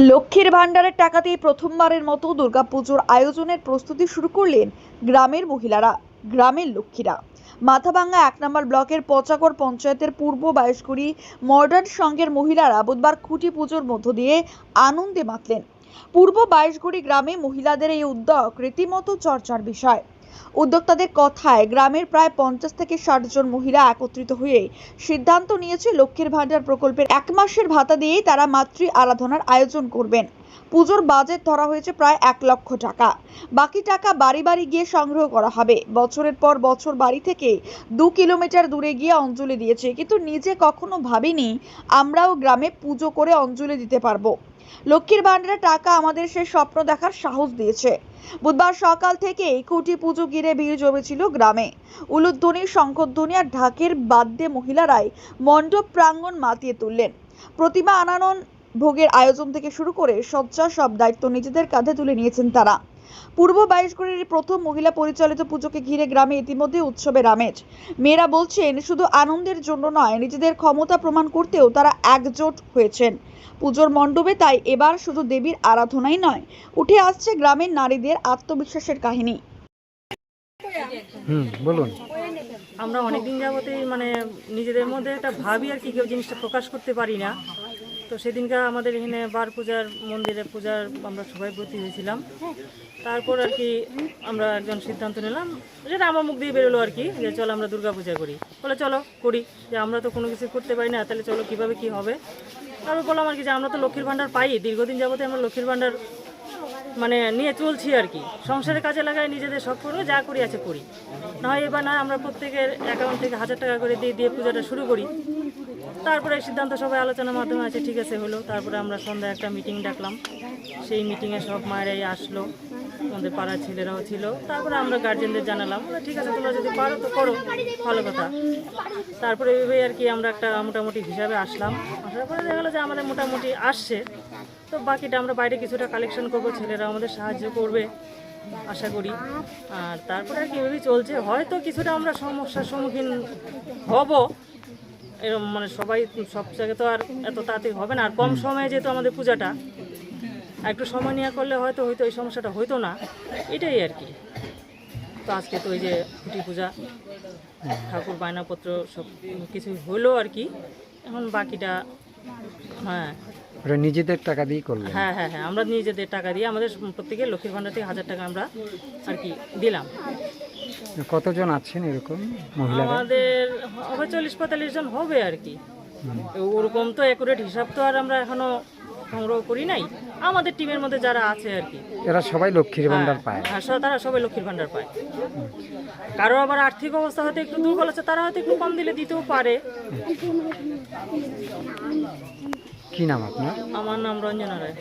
লক্ষ্মীর ভাণ্ডারের টাকাতেই প্রথমবারের মতো দুর্গাপুজোর আয়োজনের প্রস্তুতি শুরু করলেন গ্রামের মহিলারা, গ্রামের লক্ষ্মীরা। মাথাভাঙ্গা এক নম্বর ব্লকের পচাগড় পঞ্চায়েতের পূর্ব বাইশগুড়ি মডার্ন সংঘের মহিলারা বুধবার খুঁটি পুজোর মধ্য দিয়ে আনন্দে মাতলেন। পূর্ব বাইশগুড়ি গ্রামে মহিলাদের এই উদ্যোগ রীতিমতো চর্চার বিষয়। উদ্যোক্তাদের কথায় গ্রামের প্রায় পঞ্চাশ থেকে ষাট জন মহিলা একত্রিত হয়ে সিদ্ধান্ত নিয়েছে লক্ষ্মীর ভাণ্ডার প্রকল্পের এক মাসের ভাতা দিয়েই তারা মাতৃ আরাধনার আয়োজন করবেন। পুজোর বাজেট ধরা হয়েছে প্রায় এক লক্ষ টাকা। বাকি টাকা বাড়ি বাড়ি গিয়ে সংগ্রহ করা হবে। বছরের পর বছর বাড়ি থেকে দু কিলোমিটার দূরে গিয়ে অঞ্জলি দিয়েছে। কিন্তু নিজে কখনো ভাবিনি আমরাও গ্রামে পুজো করে অঞ্জলি দিতে পারব। লক্ষ্মীর ভাণ্ডারের টাকা আমাদের সে স্বপ্ন দেখার সাহস দিয়েছে। বুধবার সকাল থেকেই খুঁটি পুজো ঘিরে ভিড় জমেছিল গ্রামে। উলুধ্বনি, শঙ্করধ্বনি আর ঢাকের বাদ্যে মহিলারাই মণ্ডপ প্রাঙ্গণ মাতিয়ে তুললেন। প্রতিমা আনানন ভোগের আয়োজন থেকে শুরু করে সজ্জা সব দায়িত্ব নিজেদের কাঁধে তুলে নিয়েছেন তারা। পূর্ব বাইশগুড়ির প্রথম মহিলা পরিচালিত পুজোকে ঘিরে গ্রামে ইতিমধ্যে উৎসবের আমেজ। মেয়েরা বলছেন শুধু আনন্দের জন্য নয় নিজেদের ক্ষমতা প্রমাণ করতেও তারা একজোট হয়েছেন। পুজোর মণ্ডপে তাই এবার শুধু দেবীর আরাধনাই নয় উঠে আসছে গ্রামের নারীদের আত্মবিশ্বাসের কাহিনী। হুম বলুন। আমরা অনেক দিন যাবতেই মানে নিজেদের মধ্যে একটা ভাবি আর কি কেউ জিনিসটা প্রকাশ করতে পারি না। তো সেদিনকার আমাদের এখানে বার পূজার মন্দিরে পূজার আমরা সবাই ব্রতী হয়েছিলাম। তারপর আর কি আমরা একজন সিদ্ধান্ত নিলাম যেটা আমার মুখ দিয়ে বেরোলো আর কি, যে চলো আমরা দুর্গা পূজা করি। বলে চলো করি, যে আমরা তো কোনো কিছু করতে পারি না, তাহলে চলো কীভাবে কি হবে? তারপর বললাম আর কি যে আমরা তো লক্ষ্মীর ভাণ্ডার পাই, দীর্ঘদিন যাবতে আমরা লক্ষ্মীর ভাণ্ডার মানে নিয়ে চলছি আর কি। সংসারের কাজে লাগাই নিজেদের সব করে যা করি আছে করি। না হয় এবার না আমরা প্রত্যেকের অ্যাকাউন্ট থেকে হাজার টাকা করে দিয়ে দিয়ে পূজাটা শুরু করি। তারপরে সিদ্ধান্ত সবাই আলোচনার মাধ্যমে আছে, ঠিক আছে হলো। তারপরে আমরা সন্ধ্যায় একটা মিটিং ডাকলাম। সেই মিটিংয়ে সব মায়েরাই আসলো, আমাদের পাড়ার ছেলেরাও ছিল। তারপরে আমরা গার্জেনদের জানালাম ঠিক আছে, তোমরা যদি পারো তো করো, ভালো কথা। তারপরে এভাবেই আর কি আমরা একটা মোটামুটি হিসাবে আসলাম। আসার পরে দেখা গেলো যে আমাদের মোটামুটি আসছে। তো বাকিটা আমরা বাইরে কিছুটা কালেকশন করব ছেলেরা আমাদের সাহায্য করবে, আশা করি। আর তারপরে আর কি চলছে। হয়তো কিছুটা আমরা সমস্যার সম্মুখীন হব। এরকম মানে সবাই সব জায়গায় তো আর এত তাড়াতাড়ি হবে না। আর কম সময়ে যেহেতু আমাদের পূজাটা আর একটু সময় নিয়ে করলে হয়তো হয়তো এই সমস্যাটা হইতো না। এটাই আর কি। তো আজকে তো ওই যে খুঁটি পূজা ঠাকুর বায়নাপত্র সব কিছু হলো আর কি। এখন বাকিটা হ্যাঁ। নিজেদের টাকা দিয়ে করলেন? হ্যাঁ হ্যাঁ হ্যাঁ আমরা নিজেদের টাকা দিয়ে আমাদের প্রত্যেকের লক্ষ্মীর ভাণ্ডার থেকে হাজার টাকা আমরা আর কি দিলাম। কতজন আছেন এরকম মহিলা আমাদের হবে চল্লিশ পঁয়তাল্লিশ জন হবে আর কি। ওরকম তো অ্যাকুরেট হিসাব তো আর আমরা এখনও সংগ্রহ করি নাই। আমাদের টিমের মধ্যে যারা আছে আর কি। এরা সবাই লক্ষ্মীর ভাণ্ডার পায়। হ্যাঁ সব- তারা সবাই লক্ষ্মীর ভাণ্ডার পায়। কারও আবার আর্থিক অবস্থা হয়তো একটু দুর্বল আছে তারা হয়তো একটু কম দিলে দিতেও পারে। কি নাম আপনার? আমার নাম রঞ্জনা রায়।